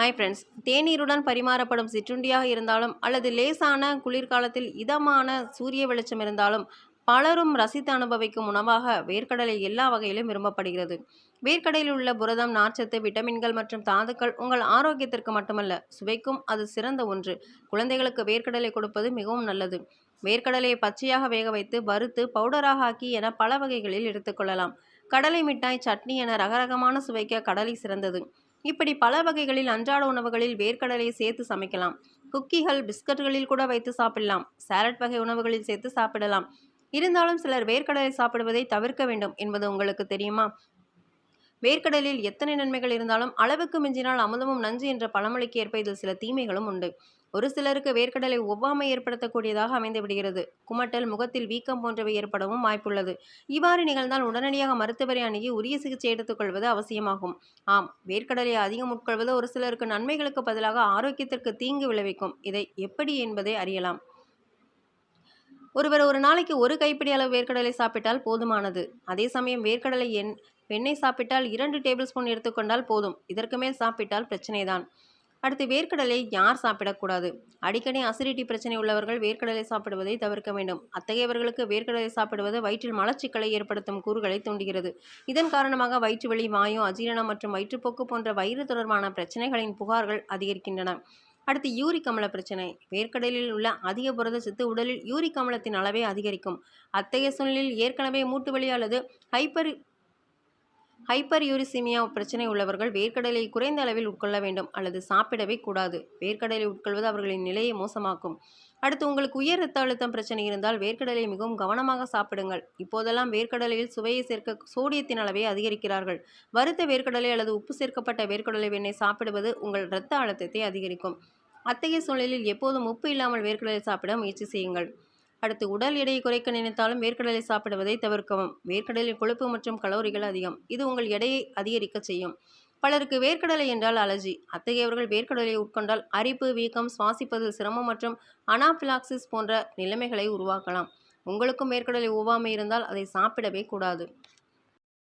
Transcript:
Hi friends தேநீருடன் பரிமாறப்படும் சிற்றுண்டியாக இருந்தாலும் அல்லது லேசான குளிர்காலத்தில் இதமான சூரிய வெளிச்சம் இருந்தாலும் பலரும் ரசித்து அனுபவிக்கும் உணவாக வேர்க்கடலை எல்லா வகையிலும் விரும்பப்படுகிறது. வேர்க்கடலில் உள்ள புரதம் நார்ச்சத்து விட்டமின்கள் மற்றும் தாதுக்கள் உங்கள் ஆரோக்கியத்திற்கு மட்டுமல்ல சுவைக்கும் அது சிறந்த ஒன்று. குழந்தைகளுக்கு வேர்க்கடலை கொடுப்பது மிகவும் நல்லது. வேர்க்கடலையை பச்சையாக வேக வைத்து வறுத்து பவுடராக ஆக்கி என பல வகைகளில் எடுத்துக்கொள்ளலாம் கடலை மிட்டாய் சட்னி என ரகரகமான சுவைக்க கடலை சிறந்தது. இப்படி பல வகைகளில் அன்றாட உணவுகளில் வேர்க்கடலையை சேர்த்து சமைக்கலாம். குக்கிகள் பிஸ்கட்டுகளில் கூட வைத்து சாப்பிடலாம். சாலட் வகை உணவுகளில் சேர்த்து சாப்பிடலாம். இருந்தாலும் சிலர் வேர்க்கடலை சாப்பிடுவதை தவிர்க்க வேண்டும் என்பது உங்களுக்கு தெரியுமா? வேர்க்கடலில் எத்தனை நன்மைகள் இருந்தாலும் அளவுக்கு மிஞ்சினால் அமுதமும் நஞ்சு என்ற பழமொழிக்கு ஏற்ப இதில் சில தீமைகளும் உண்டு. ஒரு சிலருக்கு வேர்க்கடலை ஒவ்வாமை ஏற்படுத்தக்கூடியதாக அமைந்து விடுகிறது. குமட்டல் முகத்தில் வீக்கம் போன்றவை ஏற்படவும் வாய்ப்புள்ளது. இவ்வாறு நிகழ்ந்தால் உடனடியாக மருத்துவரை அணுகி உரிய சிகிச்சை எடுத்துக்கொள்வது அவசியமாகும். ஆம் வேர்க்கடலை அதிகம் உட்கொள்வது ஒரு சிலருக்கு நன்மைகளுக்கு பதிலாக ஆரோக்கியத்திற்கு தீங்கு விளைவிக்கும். இதை எப்படி என்பதை அறியலாம். ஒருவர் ஒரு நாளைக்கு ஒரு கைப்பிடி அளவு வேர்க்கடலை சாப்பிட்டால் போதுமானது. அதே சமயம் வேர்க்கடலை எண் வெண்ணெய் சாப்பிட்டால் இரண்டு டேபிள் ஸ்பூன் எடுத்துக்கொண்டால் போதும். இதற்கு மேல் சாப்பிட்டால் பிரச்சனை தான் அடுத்து வேர்க்கடலை யார் சாப்பிடக்கூடாது? அடிக்கடி அசிடிட்டி பிரச்சனை உள்ளவர்கள் வேர்க்கடலை சாப்பிடுவதை தவிர்க்க வேண்டும். அத்தகையவர்களுக்கு வேர்க்கடலை சாப்பிடுவது வயிற்றில் மலச்சிக்கலை ஏற்படுத்தும் கூறுகளை தூண்டுகிறது. இதன் காரணமாக வயிற்றுவலி வாயு அஜீரணம் மற்றும் வயிற்றுப்போக்கு போன்ற வயிறு தொடர்பான பிரச்சனைகளின் புகார்கள் அதிகரிக்கின்றன. அடுத்து யூரிக் அமில பிரச்சனை. வேர்க்கடலில் உள்ள அதிக புரத சத்து உடலில் யூரிக் அமிலத்தின் அளவை அதிகரிக்கும். அத்தகைய சூழ்நிலையில் ஏற்கனவே மூட்டுவலி அல்லது ஹைப்பர் ஹைப்பர் யூரிசிமியா பிரச்சனை உள்ளவர்கள் வேர்க்கடலை குறைந்த அளவில் உட்கொள்ள வேண்டும் அல்லது சாப்பிடவே கூடாது. வேர்க்கடலை உட்கொள்வது அவர்களின் நிலையை மோசமாக்கும். அடுத்து உங்களுக்கு உயர் ரத்த அழுத்தம் பிரச்சனை இருந்தால் வேர்க்கடலை மிகவும் கவனமாக சாப்பிடுங்கள். இப்போதெல்லாம் வேர்க்கடலையில் சுவையை சேர்க்க சோடியத்தின் அளவை அதிகரிக்கிறார்கள். வறுத்த வேர்க்கடலை அல்லது உப்பு சேர்க்கப்பட்ட வேர்க்கடலை வெண்ணெய் சாப்பிடுவது உங்கள் இரத்த அழுத்தத்தை அதிகரிக்கும். அத்தகைய சூழலில் எப்போதும் உப்பு இல்லாமல் வேர்க்கடலை சாப்பிட முயற்சி செய்யுங்கள். அடுத்து உடல் எடையை குறைக்க நினைத்தாலும் வேர்க்கடலை சாப்பிடுவதை தவிர்க்கவும். வேர்க்கடலில் கொழுப்பு மற்றும் கலோரிகள் அதிகம். இது உங்கள் எடையை அதிகரிக்க செய்யும். பலருக்கு வேர்க்கடலை என்றால் அலர்ஜி. அத்தகையவர்கள் வேர்க்கடலை உட்கொண்டால் அரிப்பு வீக்கம் சுவாசிப்பதில் சிரமம் மற்றும் அனாபிலாக்சிஸ் போன்ற நிலைமைகளை உருவாக்கலாம். உங்களுக்கும் வேர்க்கடலை ஒவ்வாமை இருந்தால் அதை சாப்பிடவே கூடாது.